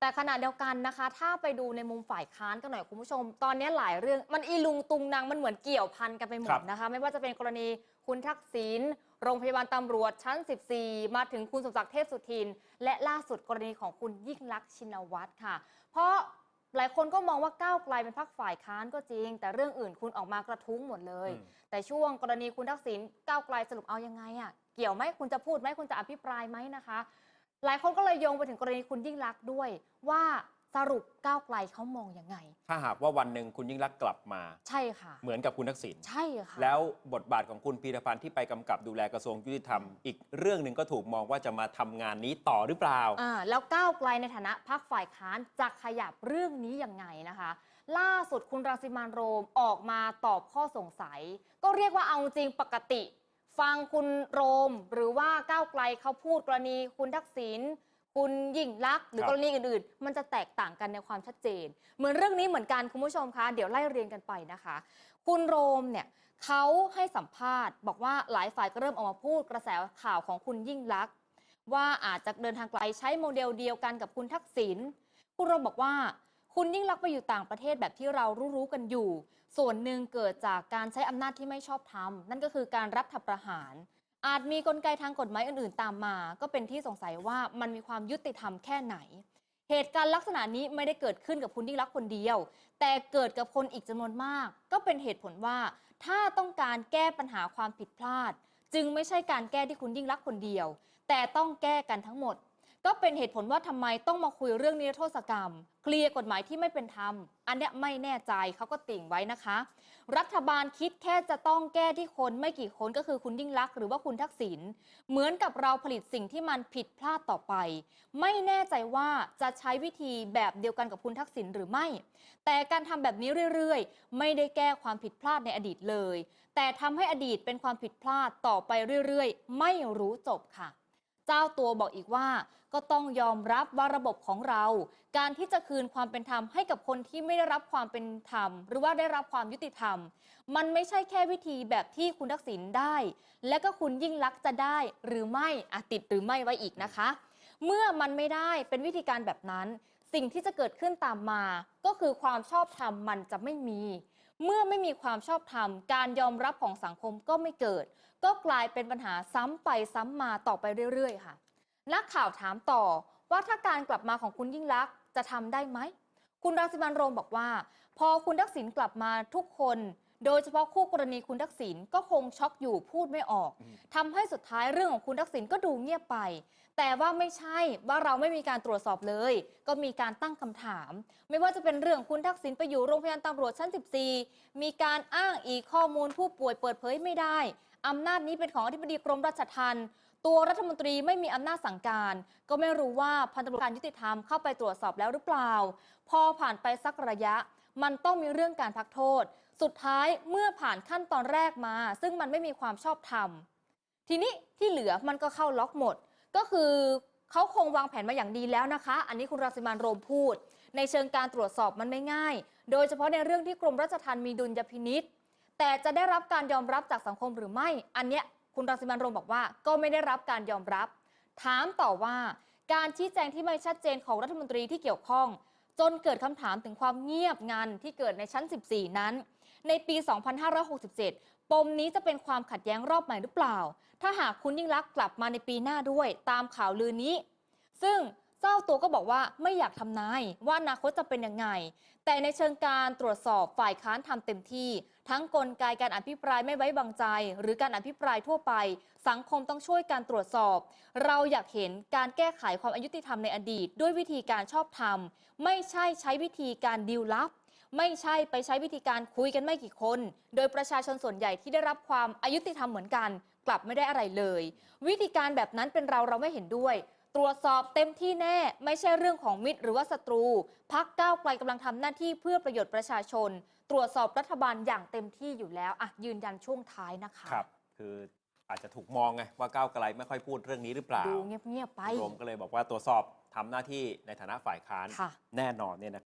แต่ขณะเดียวกันนะคะ ถ้าไปดูในมุมฝ่ายค้านกันหน่อยคุณผู้ชม ตอนนี้หลายเรื่องมันอีลุงตุงนางมันเหมือนเกี่ยวพันกันไปหมครัดบนะคะ ไม่ว่าจะเป็นกรณีคุณทักษิณโรงพยาบาลตำรวจชั้น 14 มาถึงคุณสมศักดิ์เทพสุทิน และล่าสุดกรณีของคุณยิ่งลักษณ์ชินวัตรค่ะ เพราะหลายคนก็มองว่าก้าวไกลเป็นพรรคฝ่ายค้านก็จริง แต่เรื่องอื่นคุณออกมากระทุ้งหมดเลยอืมแต่ช่วงกรณีคุณทักษิณก้าวไกลสรุปเอายังไงอะเกี่ยวไหมคุณจะพูดไหมคุณจะอภิปรายไหมนะคะ หลายคนก็เลยโยงไปถึงกรณีคุณยิ่งรักษณ์ด้วย ว่าสรุปก้าวไกลเขามองยังไง ถ้าหากว่าวันหนึ่งคุณยิ่งรักษณ์กลับมา ใช่ค่ะ เหมือนกับคุณทักษิณใช่ค่ะแล้วบทบาทของคุณพีรพันธ์ที่ไปกำกับดูแลกระทรวงยุติธรรม อีกเรื่องหนึ่งก็ถูกมองว่าจะมาทำงานนี้ต่อหรือเปล่า อ่าแล้วก้าวไกลในฐานะพรรคฝ่ายค้านจะขยับเรื่องนี้ยังไงนะคะ ล่าสุดคุณรังสิมันต์โรมออกมาตอบข้อสงสัย ก็เรียกว่าเอาจริงปกติ ฟังคุณโรมหรือว่าก้าวไกลเขาพูดกรณีคุณทักษิณคุณยิ่งลักษณ์หรือครับ กรณีอื่นๆ มันจะแตกต่างกันในความชัดเจน เหมือนเรื่องนี้เหมือนกันคุณผู้ชมคะ เดี๋ยวไล่เรียงกันไปนะคะ คุณโรมเนี่ยเขาให้สัมภาษณ์ บอกว่าหลายฝ่ายก็เริ่มออกมาพูดกระแสข่าวของคุณยิ่งลักษณ์ว่าอาจจะเดินทางไกลใช้โมเดลเดียวกันกับคุณทักษิณคุณโรมบอกว่า คุณยิ่งลักษณ์ไปอยู่ต่างประเทศแบบที่เรารู้ๆกันอยู่ ส่วนหนึ่งเกิดจากการใช้อำนาจที่ไม่ชอบธรรม นั่นก็คือการรัฐประหาร อาจมีกลไกทางกฎหมายอื่นๆ ตามมา ก็เป็นที่สงสัยว่ามันมีความยุติธรรมแค่ไหน เหตุการณ์ลักษณะนี้ไม่ได้เกิดขึ้นกับคุณยิ่งลักคนเดียว แต่เกิดกับคนอีกจำนวนมาก ก็เป็นเหตุผลว่า ถ้าต้องการแก้ปัญหาความผิดพลาด จึงไม่ใช่การแก้ที่คุณยิ่งลักคนเดียว แต่ต้องแก้กันทั้งหมด ก็เป็นเหตุผลว่าทำไมต้องมาคุยเรื่องนิรโทษกรรม เคลียร์กฎหมายที่ไม่เป็นธรรม อันเนี้ยไม่แน่ใจเขาก็ติ่งไว้นะคะ รัฐบาลคิดแค่จะต้องแก้ที่คนไม่กี่คนก็คือคุณยิ่งลักษณ์หรือว่าคุณทักษิณเหมือนกับเราผลิตสิ่งที่มันผิดพลาดต่อไป ไม่แน่ใจว่าจะใช้วิธีแบบเดียวกันกับคุณทักษิณหรือไม่ แต่การทำแบบนี้เรื่อยๆ ไม่ได้แก้ความผิดพลาดในอดีตเลย แต่ทำให้อดีตเป็นความผิดพลาดต่อไปเรื่อยๆ ไม่รู้จบค่ะ จ้าตัวบอกอีกว่า ก็ต้องยอมรับว่าระบบของเรา การที่จะคืนความเป็นธรรมให้กับคนที่ไม่ได้รับความเป็นธรรม หรือว่าได้รับความยุติธรรม มันไม่ใช่แค่วิธีแบบที่คุณทักษิณได้ และก็คุณยิ่งลักษณ์จะได้หรือไม่อะติดหรือไม่ไว้อีกนะคะ เมื่อมันไม่ได้เป็นวิธีการแบบนั้น สิ่งที่จะเกิดขึ้นตามมา ก็คือความชอบธรรมมันจะไม่มี เมื่อไม่มีความชอบธรรม การยอมรับของสังคมก็ไม่เกิด ก็กลายเป็นปัญหาซ้ำไปซ้ำมาต่อไปเรื่อยๆ ค่ะ นักข่าวถามต่อว่าถ้าการกลับมาของคุณยิ่งลักษณ์จะทำได้ไหม คุณรังสิมันต์โรมบอกว่า พอคุณทักษิณกลับมาทุกคน โดยเฉพาะคู่กรณีคุณทักษิณก็คงช็อกอยู่พูดไม่ออกอืมทำให้สุดท้ายเรื่องของคุณทักษิณก็ดูเงียบไป แต่ว่าไม่ใช่ว่าเราไม่มีการตรวจสอบเลย ก็มีการตั้งคำถาม ไม่ว่าจะเป็นเรื่องคุณทักษิณไปอยู่โรงพยาบาลตำรวจชั้น 14 มีการอ้างอีกข้อมูลผู้ป่วยเปิดเผยไม่ได้อำนาจนี้เป็นของอธิบดีกรมราชทัณฑ์ตัวรัฐมนตรีไม่มีอำนาจสั่งการ ก็ไม่รู้ว่าพันตำรวจการยุติธรรมเข้าไปตรวจสอบแล้วหรือเปล่า พอผ่านไปสักระยะ มันต้องมีเรื่องการพักโทษ สุดท้ายเมื่อผ่านขั้นตอนแรกมา ซึ่งมันไม่มีความชอบธรรม ทีนี้ที่เหลือมันก็เข้าล็อกหมด ก็คือเขาคงวางแผนมาอย่างดีแล้วนะคะ อันนี้คุณรังสิมันโรมพูด ในเชิงการตรวจสอบมันไม่ง่าย โดยเฉพาะในเรื่องที่กรมราชทัณฑ์มีดุลยพินิษแต่จะได้รับการยอมรับจากสังคมหรือไม่ อันเนี้ยคุณรังสิมันโรมบอกว่า ก็ไม่ได้รับการยอมรับ ถามต่อว่าการชี้แจงที่ไม่ชัดเจนของรัฐมนตรีที่เกี่ยวข้อง จนเกิดคำถามถึงความเงียบงันที่เกิดในชั้น 14 นั้น ในปี 2567 ปมนี้จะเป็นความขัดแย้งรอบใหม่หรือเปล่า ถ้าหากคุณยิ่งลักษณ์กลับมาในปีหน้าด้วย ตามข่าวลือนี้ ซึ่ง เจ้าตัวก็บอกว่าไม่อยากทำนายว่าอนาคตจะเป็นยังไง แต่ในเชิงการตรวจสอบฝ่ายค้านทำเต็มที่ ทั้งกลไกการอภิปรายไม่ไว้วางใจ หรือการอภิปรายทั่วไป สังคมต้องช่วยการตรวจสอบ เราอยากเห็นการแก้ไขความอายุติธรรมในอดีต ด้วยวิธีการชอบธรรม ไม่ใช่ใช้วิธีการดีลลับไม่ใช่ไปใช้วิธีการคุยกันไม่กี่คน โดยประชาชนส่วนใหญ่ที่ได้รับความอายุติธรรมเหมือนกัน กลับไม่ได้อะไรเลย วิธีการแบบนั้นเป็นเราเราไม่เห็นด้วย ตรวจสอบเต็มที่แน่ไม่ใช่เรื่องของมิตรหรือว่าศัตรู พักก้าวไกลกำลังทำหน้าที่เพื่อประโยชน์ประชาชน ตรวจสอบรัฐบาลอย่างเต็มที่อยู่แล้วอะยืนยันช่วงท้ายนะคะครับ คืออาจจะถูกมองไงว่าก้าวไกลไม่ค่อยพูดเรื่องนี้หรือเปล่าดูเงียบๆไปรวมก็เลยบอกว่าตรวจสอบทำหน้าที่ในฐานะฝ่ายค้านค่ะแน่นอนเนี่ยนะ